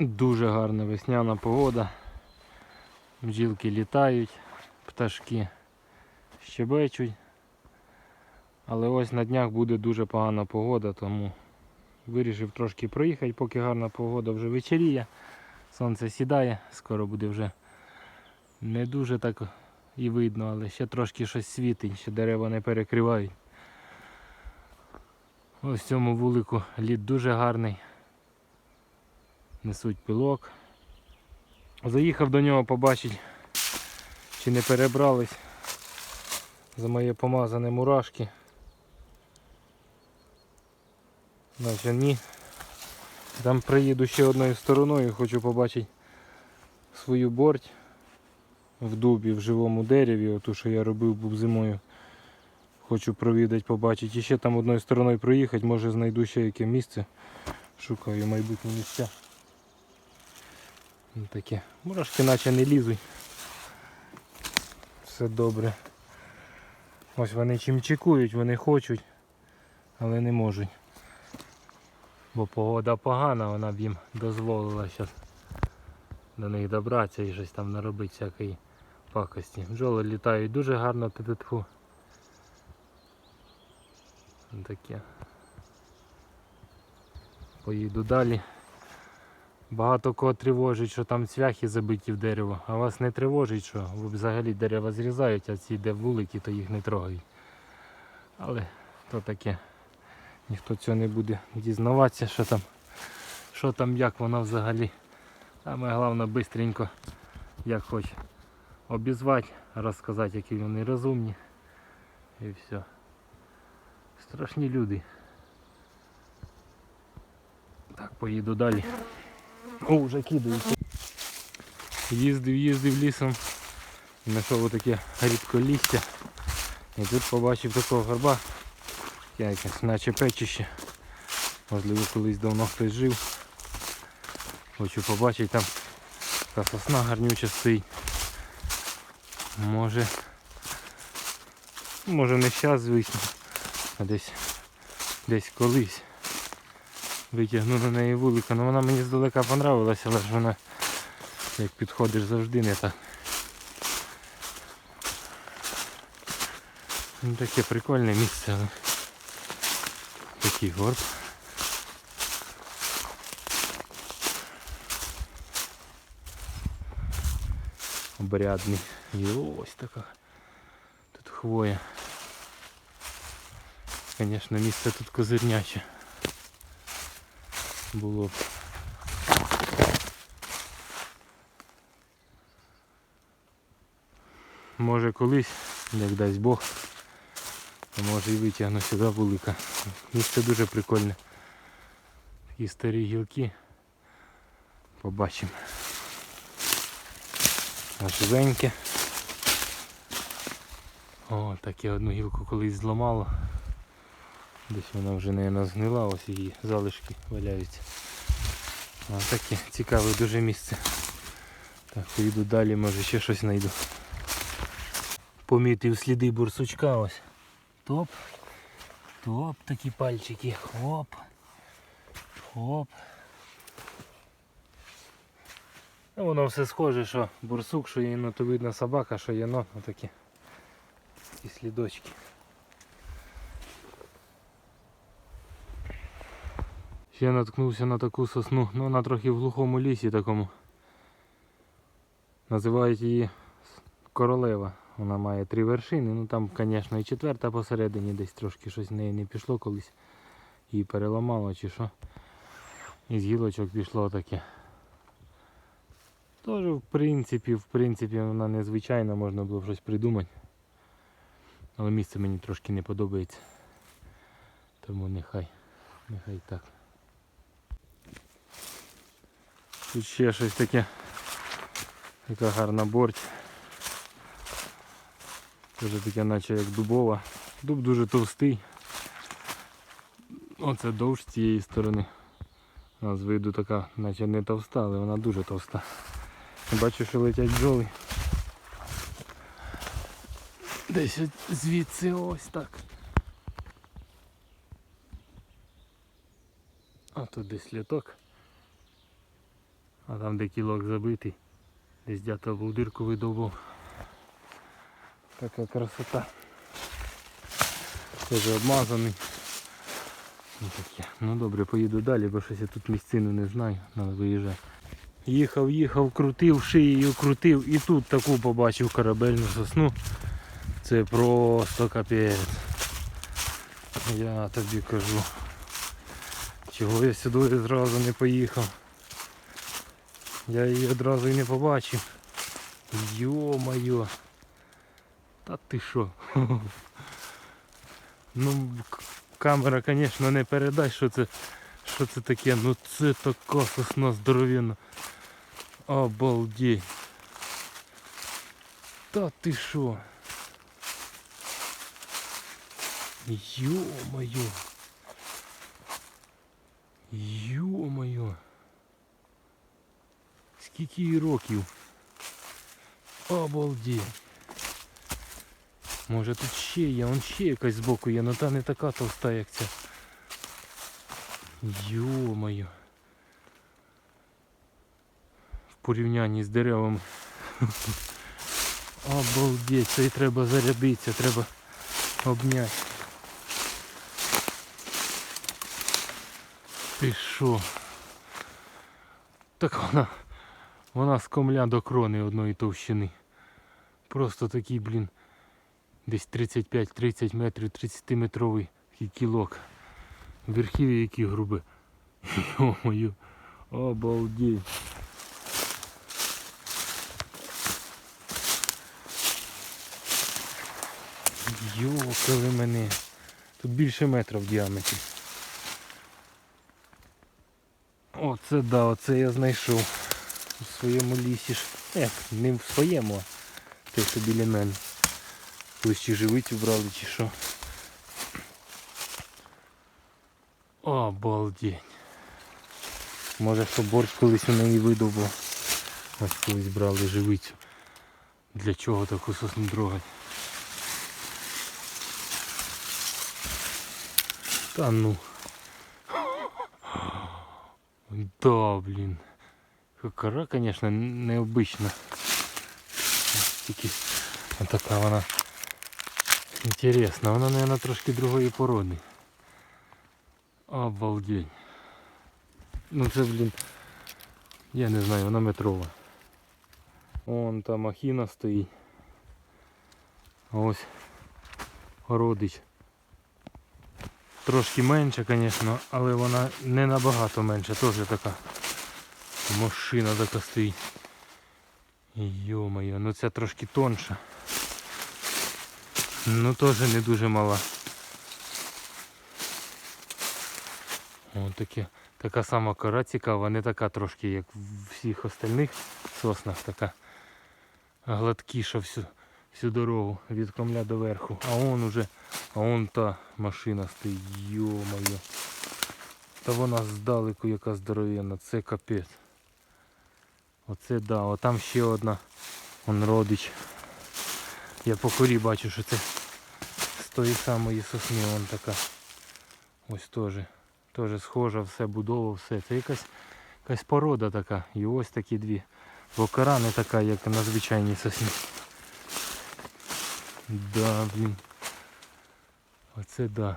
Дуже гарна весняна погода. Бджілки літають, пташки щебечуть. Але ось на днях буде дуже погана погода, тому вирішив трошки проїхати, поки гарна погода вже вечеріє. Сонце сідає, скоро буде вже не дуже так і видно, але ще трошки щось світить, ще дерева не перекривають. Ось цьому вулику лід дуже гарний. Несуть пилок. Заїхав до нього побачити, чи не перебрались за моє помазане мурашки. Значить ні. Там приїду ще одною стороною, хочу побачити свою борть в дубі, в живому дереві, оту, що я робив був зимою. Хочу провідати, побачити. І ще там одною стороною проїхати, може знайду ще яке місце. Шукаю майбутні місця. Ну, Таке. Мурашки наче не лізуть. Все добре. Ось вони чим чекують, вони хочуть, але не можуть. Бо погода погана, вона б їм дозволила зараз до них добратися і щось там наробити всякої пакості. Бджоли літають дуже гарно тьфу Таке. Поїду далі. Багато кого тривожить, що там цвяхи забиті в дерево, а вас не тривожить, що взагалі дерева зрізають, а ці де вулики, то їх не трогають. Але то таке. Ніхто цього не буде дізнаватися, що там, що там, як воно взагалі. Саме головне бистренько, як хоч обізвати, розказати, які вони розумні. І все. Страшні люди. Так, поїду далі. О, вже кидають. Їздив, їздив лісом. Знайшов отаке рідколістя. І тут побачив такого горба. Я якесь наче печище. Можливо колись давно хтось жив. Хочу побачити там така сосна гарнюча стоїть. Може може не зараз звісно, а десь десь колись. Витягну на неї вулика, але вона мені здалека понравилася, але ж вона як підходиш завжди не так. Ну, таке прикольне місце, але такий горб. Обрядний. І ось така. Тут хвоя. Звісно, місце тут козирняче. Було. Може колись, як дасть Бог, то може і витягну сюди вулика. Місце дуже прикольне. Такі старі гілки. Побачимо. А живеньке. О, так я одну гілку колись зламало. Десь вона вже, мабуть, згнила, ось її залишки валяються. А таке цікаве дуже місце. Так, поїду далі, може ще щось знайду. Помітив сліди бурсучка ось. Топ. Топ, такі пальчики. Хоп. Хоп. Ну, воно все схоже, що бурсук, що єнот, то видно собака, що єнот, отакі. І слідочки. Ще наткнувся на таку сосну, ну вона трохи в глухому лісі такому. Називають її королева. Вона має три вершини, ну там, звісно, і четверта посередині десь трошки щось в неї не пішло колись. Її переламало чи що. І з гілочок пішло таке. Тож, в принципі, в принципі, вона незвичайна, можна було щось придумати. Але місце мені трошки не подобається. Тому нехай, нехай так. Тут ще щось таке. Така гарна борть. Дуже таке наче як дубова. Дуб дуже товстий. Оце довж з цієї сторони. Вона з виду така, наче не товста, але вона дуже товста. Бачу, що летять бджоли. Десь звідси ось так. А тут десь літок. А там де кілок забитий. Десь дятел дирку видовбав. Така красота. Теж обмазаний. Ну, таке. ну добре, поїду далі, бо щось я тут місцину не знаю, треба виїжджати. Їхав, їхав, крутив, шиєю крутив і тут таку побачив корабельну сосну. Це просто капець. Я тобі кажу. Чого я сюди зразу не поїхав. Я її одразу і не побачив. Йо-моє. Та ти що? Ну, камера, звісно, не передай, що це, що це таке. Ну це така сосна здоровенна. Обалдеть. Та ти що? Ё-моё. Скільки років? Обалдеть. Може тут ще є, он ще якась збоку є, але та не така товста, як ця. Йо-моє. В порівнянні з деревами. Обалдеть, це і треба зарядитися, треба обняти. Ти що? Так вона, вона з комля до крони одної товщини. Просто такий, блін, десь 35-30 метрів, 30-метровий такий кілок. Верхів'я які груби. Йо-моє, обалдеть. Йокали мене. Тут більше метра в діаметрі. Оце да, оце я знайшов у своєму лісі. ж. Як, не в своєму, а те, що біля мене. Колись чи живицю брали, чи що. Обалдеть. Може хто борщ колись у неї видобув. Ось колись брали живицю. Для чого таку сосну трогать? Та ну. Да, блін. Кора, конечно, необычна. Тільки така вона інтересна. Вона, наверное, трошки другої породи. Обалдеть. Ну це, блін, я не знаю, вона метрова. Вон там махіна стоїть. Ось родич. Трошки менше, звісно, але вона не набагато менше, теж така машина така стоїть. Йо-моє, ну це трошки тонша. Ну теж не дуже мала. Ось таке, така сама кора цікава, не така трошки, як в всіх остальних соснах, така гладкіша всю, всю дорогу від комля до верху. А он уже, а он та машина стоїть, йо-моє. Та вона здалеку яка здоровенна, це капець. Оце да, о там ще одна. Он родич. Я по корі бачу, що це з тої самої сосни вон така. Ось теж. Теж схожа, все будова, все. Це якась, якась порода така. І ось такі дві. Бо кора не така, як на звичайній сосні. Да, блін. Оце да.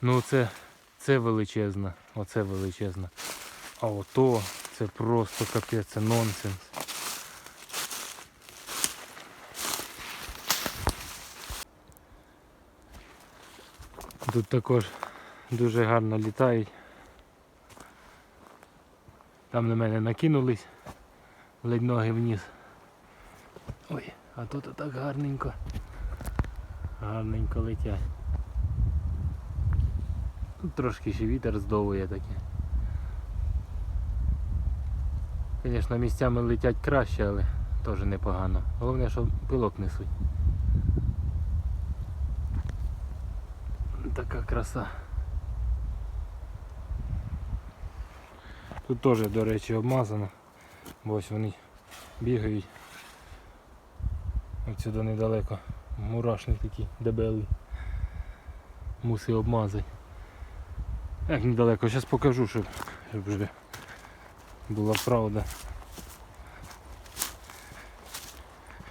Ну це, це величезна. Оце величезна. А ото це просто капець, це нонсенс. Тут також дуже гарно літають. Там на мене накинулись, ледь ноги вниз. Ой, а тут так гарненько. Гарненько летять. Тут трошки ще вітер здовує таке. Звісно, місцями летять краще, але теж непогано. Головне, що пилок несуть. Така краса. Тут теж, до речі, обмазано. Бо ось вони бігають. Отсюди недалеко. Мурашник такий дебелий. Мусив обмазати. Як недалеко, зараз покажу, щоб, щоб вже була правда.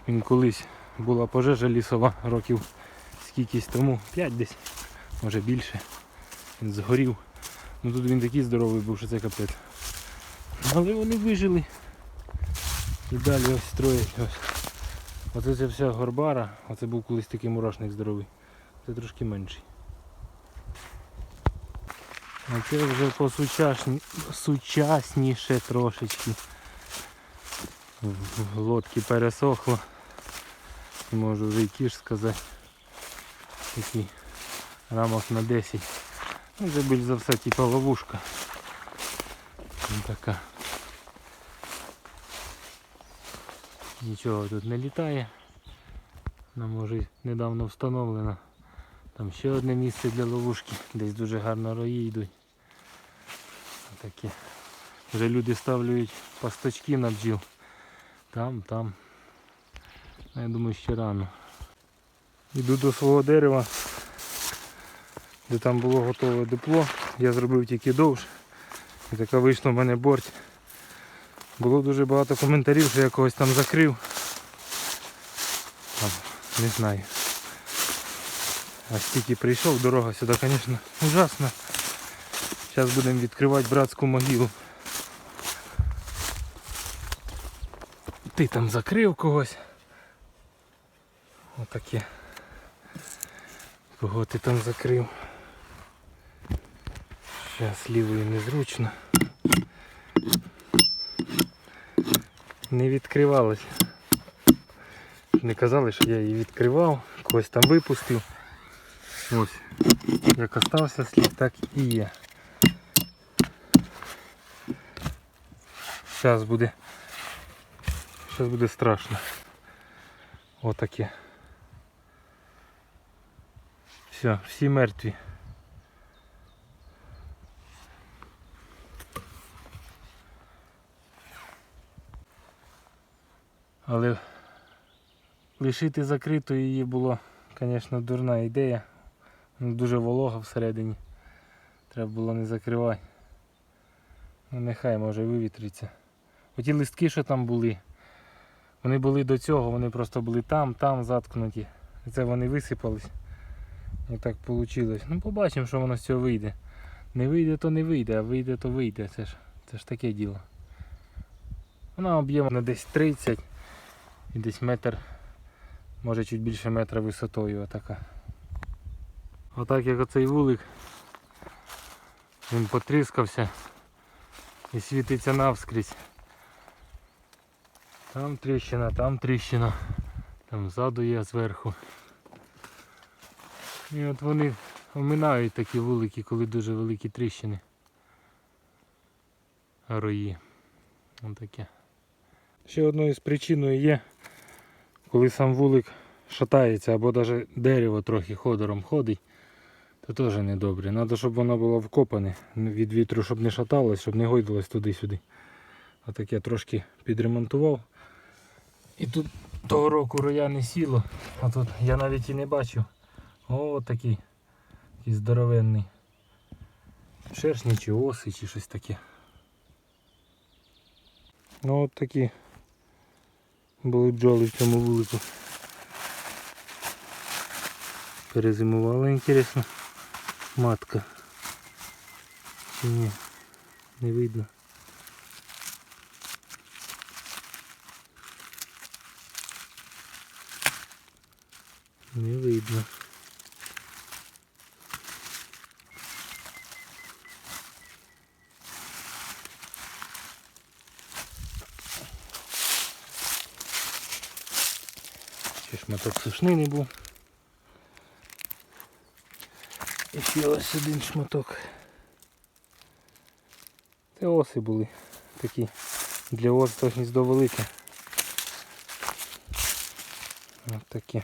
Він колись була пожежа лісова років скількись тому, 5 десь, може більше. Він згорів. Ну тут він такий здоровий був, що це капець. Але вони вижили. І далі ось строять ось. Оце вся горбара, оце був колись такий мурашник здоровий. Це трошки менший. А це вже посучасні... сучасніше трошечки. В- лодці пересохло. Можу вже й кіш сказати. Такий рамок на 10. Ну, це більш за все типа ловушка. Така. Нічого тут не літає. Вона може недавно встановлена. Там ще одне місце для ловушки, десь дуже гарно рої йдуть. Такі. Вже люди ставлюють пасточки на бджіл. Там, там. Ну, Я думаю, ще рано. Йду до свого дерева, де там було готове дипло. Я зробив тільки довж. І така вийшла в мене борть. Було дуже багато коментарів, що я когось там закрив. Там, не знаю. А стільки прийшов, дорога сюди, звісно, ужасна. Зараз будемо відкривати братську могилу. Ти там закрив когось. Отаке. Кого ти там закрив? Зараз лівою незручно. Не відкривалась. Не казали, що я її відкривав, когось там випустив. Ось. Як остався слід, так і є. Зараз буде. Зараз буде страшно. Отаке. Все, всі мертві. Але лишити закритою її було, звісно, дурна ідея. Ну, Дуже волога всередині. Треба було не закривати. Ну нехай може вивітриться. Оті листки, що там були, вони були до цього, вони просто були там, там заткнуті. Це вони висипались. І так вийшло. Ну побачимо, що воно з цього вийде. Не вийде, то не вийде, а вийде, то вийде. Це ж, це ж таке діло. Вона об'єм на десь 30 і десь метр, може чуть більше метра висотою отака. Отак як оцей вулик, він потріскався і світиться навскрізь. Там тріщина, там тріщина, там ззаду є зверху. І от вони оминають такі вулики, коли дуже великі тріщини. Рої. Ось таке. Ще одною з причиною є, коли сам вулик шатається або навіть дерево трохи ходором ходить, то теж не добре. Треба, щоб воно було вкопане від вітру, щоб не шаталось, щоб не гойдалось туди-сюди. А так я трошки підремонтував. І тут того року роя не сіло, а тут я навіть і не бачив. О, такий, такий здоровенний. Шершні чи оси, чи щось таке. Ну от такі були бджоли в цьому вулику. Перезимувала, інтересно. Матка. Чи ні? Не видно. Не видно. Ще шматок сушнини був. І ще ось один шматок. Це оси були такі. Для ос гніздо велике. Ось такі.